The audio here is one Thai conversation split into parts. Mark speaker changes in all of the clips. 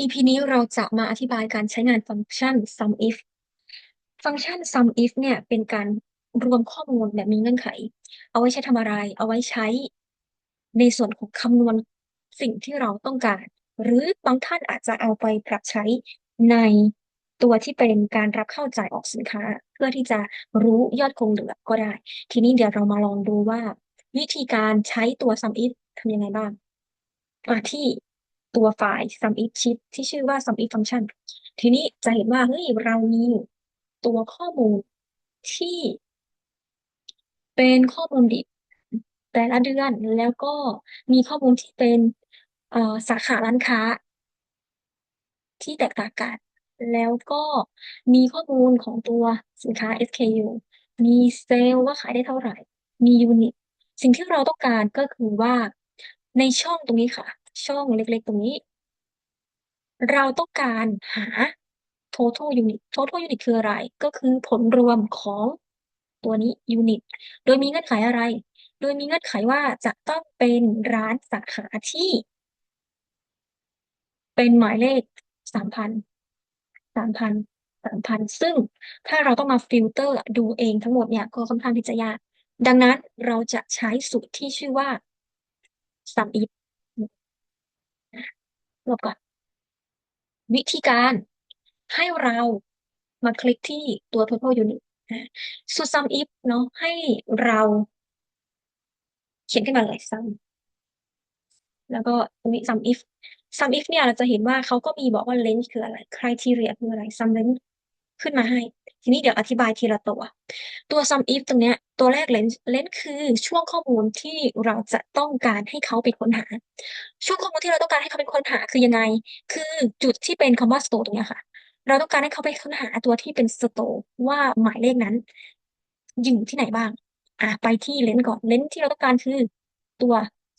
Speaker 1: EP นี้เราจะมาอธิบายการใช้งานฟังก์ชัน SUMIF ฟังก์ชัน SUMIF เนี่ยเป็นการรวมข้อมูลแบบมีเงื่อนไข เอาไว้ใช้ทำอะไร เอาไว้ใช้ในส่วนของคำนวณสิ่งที่เราต้องการ หรือบางท่านอาจจะเอาไปปรับใช้ในตัวที่เป็นการรับเข้าจ่ายออกสินค้า เพื่อที่จะรู้ยอดคงเหลือก็ได้ ทีนี้เดี๋ยวเรามาลองดูว่า วิธีการใช้ตัว SUMIF ทำยังไงบ้างที่ ตัวไฟล์ SUMIF sheet ที่ชื่อว่า SUMIF function ทีนี้จะเห็นว่าเฮ้ยเรามีตัวข้อมูลที่เป็นข้อมูลดิบแต่ละเดือนแล้วก็มีข้อมูลที่เป็นสาขาร้านค้า ที่แตกต่างกัน แล้วก็มีข้อมูลของตัวสินค้า SKU มีเซลล์ว่าขายได้เท่าไหร่ มียูนิต สิ่งที่เราต้องการก็คือว่าในช่องตรงนี้ค่ะ ช่องเล็กๆ ตรงนี้ เราต้องการหา total unit total unit คืออะไร ก็คือผลรวมของตัวนี้ unit โดยมีเงื่อนไขอะไร โดยมีเงื่อนไขว่าจะต้องเป็นร้านสาขาที่ เป็นหมายเลขสามพันสามพันสามพันซึ่งถ้าเราต้องมาฟิลเตอร์ดูเองทั้งหมดเนี่ยก็ค่อนข้างที่จะยาก ดังนั้นเราจะใช้สูตรที่ชื่อว่า sum if ลบก่อน วิธีการให้เรามาคลิกที่ตัว total unit สูตร sum if เนาะให้เราเขียนขึ้นมาเลย sum แล้วก็ตรงนี้ sum if sum if เนี่ยเราจะเห็นว่าเขาก็มีบอกว่า range คืออะไร criteria คืออะไร sum range ขึ้นมาให้ ทีนี้เดี๋ยวอธิบายทีละตัว ตัว sum if ตรงเนี้ยตัวแรก range range คือช่วงข้อมูลที่เราจะต้องการให้เขาไปค้นหา ช่วงข้อมูลที่เราต้องการให้เขาไปค้นหาคือยังไง คือจุดที่เป็นคำว่า store ตรงเนี้ยค่ะ เราต้องการให้เขาไปค้นหาตัวที่เป็น store ว่าหมายเลขนั้นอยู่ที่ไหนบ้างอะไปที่ range ก่อน range ที่เราต้องการคือตัว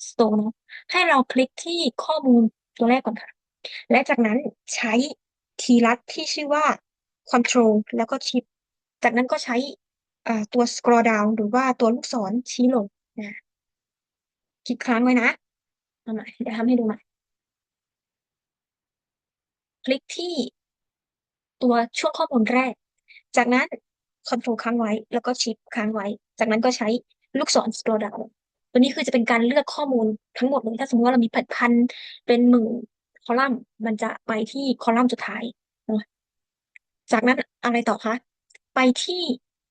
Speaker 1: store เนาะให้เราคลิกที่ข้อมูลตัวแรกก่อนค่ะ และจากนั้นใช้คีย์ลัดที่ชื่อว่า control แล้วก็ shift จากนั้นก็ใช้ตัว scroll down หรือว่าตัวลูกศรชี้ลงนะคลิกค้างไว้นะเอาใหม่เดี๋ยวทำให้ดูใหม่ คลิกที่ตัวช่วงข้อมูลแรก จากนั้น control ค้างไว้ แล้วก็ shift ค้างไว้ จากนั้นก็ใช้ลูกศร scroll down ตัวนี้คือจะเป็นการเลือกข้อมูลทั้งหมดเลยถ้าสมมติว่าเรามีแปดพันเป็นหมื่นคอลัมน์ มันจะไปที่คอลัมน์สุดท้ายนะ จากนั้นอะไรต่อคะ ไปที่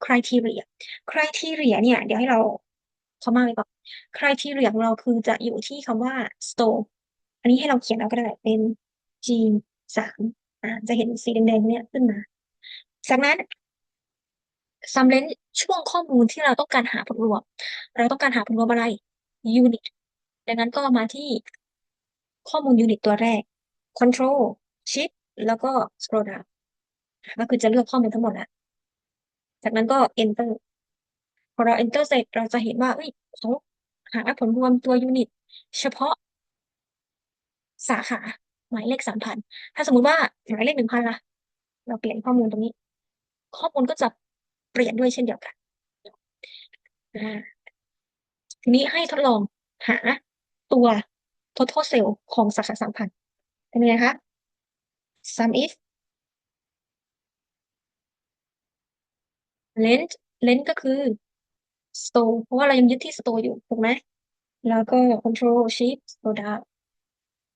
Speaker 1: criteria criteria เนี่ย เดี๋ยวให้เราเข้ามาไปก่อน criteria ของเราคือจะอยู่ที่คำว่า store อันนี้ให้เราเขียนเอาก็ได้เป็น G สามอ่าจะเห็นสีแดงๆเนี่ยขึ้นมา จากนั้น sum range ช่วงข้อมูลที่เราต้องการหาผลรวม เราต้องการหาผลรวมอะไร unit ดังนั้นก็มาที่ข้อมูล unit ตัวแรก control shift แล้วก็ scroll down ก็คือจะเลือกข้อมูลทั้งหมดแล้วจากนั้นก็ enter พอเรา enter เสร็จเราจะเห็นว่าเอ้ยเขาหาผลรวมตัว unit เฉพาะ สาขา หมายเลขสามพันถ้าสมมติว่าหมายเลขหนึ่งพันล่ะ เราเปลี่ยนข้อมูลตรงนี้ ข้อมูลก็จะเปลี่ยนด้วยเช่นเดียวกันทีนี้ให้ทดลองหาตัว total sale ของสาขาสามพันเป็นไงคะ sum if length length ก็คือ store เพราะว่าเรายังยึดที่ store อยู่ ถูกไหม แล้วก็ control shift scroll down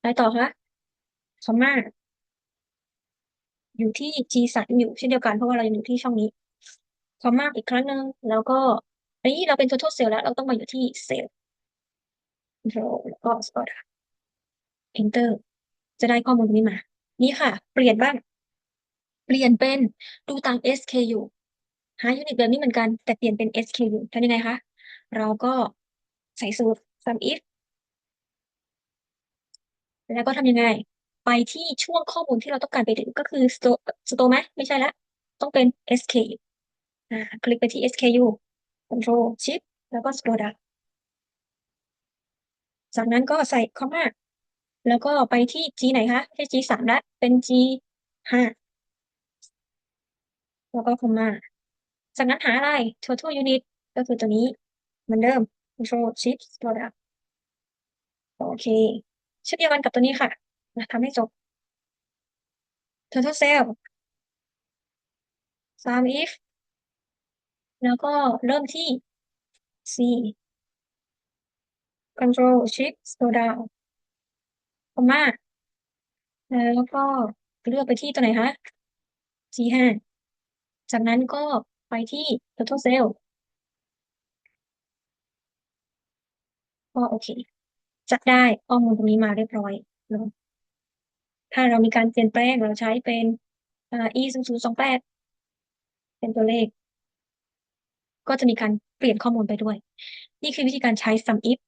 Speaker 1: ไปต่อคะ comma อยู่ที่ G สามอยู่เช่นเดียวกันเพราะว่าเรายังอยู่ที่ช่องนี้ comma อีกครั้งหนึ่งแล้วก็อันนี้เราเป็น total sale แล้วเราต้องมาอยู่ที่ sale control แล้วก็ scroll down enter จะได้ข้อมูลตรงนี้มา นี่ค่ะ เปลี่ยนบ้าง เปลี่ยนเป็นดูตาม SKU หายูนิตแบบนี้เหมือนกัน แต่เปลี่ยนเป็น SKU ทำยังไงคะ เราก็ใส่สูตร sum if แล้วก็ทำยังไง ไปที่ช่วงข้อมูลที่เราต้องการไปถึงก็คือ store store ไหมไม่ใช่ละ ต้องเป็น SKU อ่าคลิกไปที่ SKU control shift แล้วก็ scroll down จากนั้นก็ใส่ comma แล้วก็ไปที่ G ไหนคะไม่ใช่ G สามละเป็น G ห้าแล้วก็ comma จากนั้นหาอะไร total unit ก็คือตัวนี้เหมือนเดิม control shift scroll down โอเคเช่นเดียวกันกับตัวนี้ค่ะนะทำให้จบ total cell sum if แล้วก็เริ่มที่ C control shift scroll down คอมมาแล้วก็เลือกไปที่ตัวไหนคะ G5 จากนั้นก็ ไปที่ total sale ก็โอเค จะได้ข้อมูลตรงนี้มาเรียบร้อยเนาะถ้าเรามีการเปลี่ยนแปลงเราใช้เป็นอ่า e 0 0 2 8เป็นตัวเลข ก็จะมีการเปลี่ยนข้อมูลไปด้วย นี่คือวิธีการใช้ sum if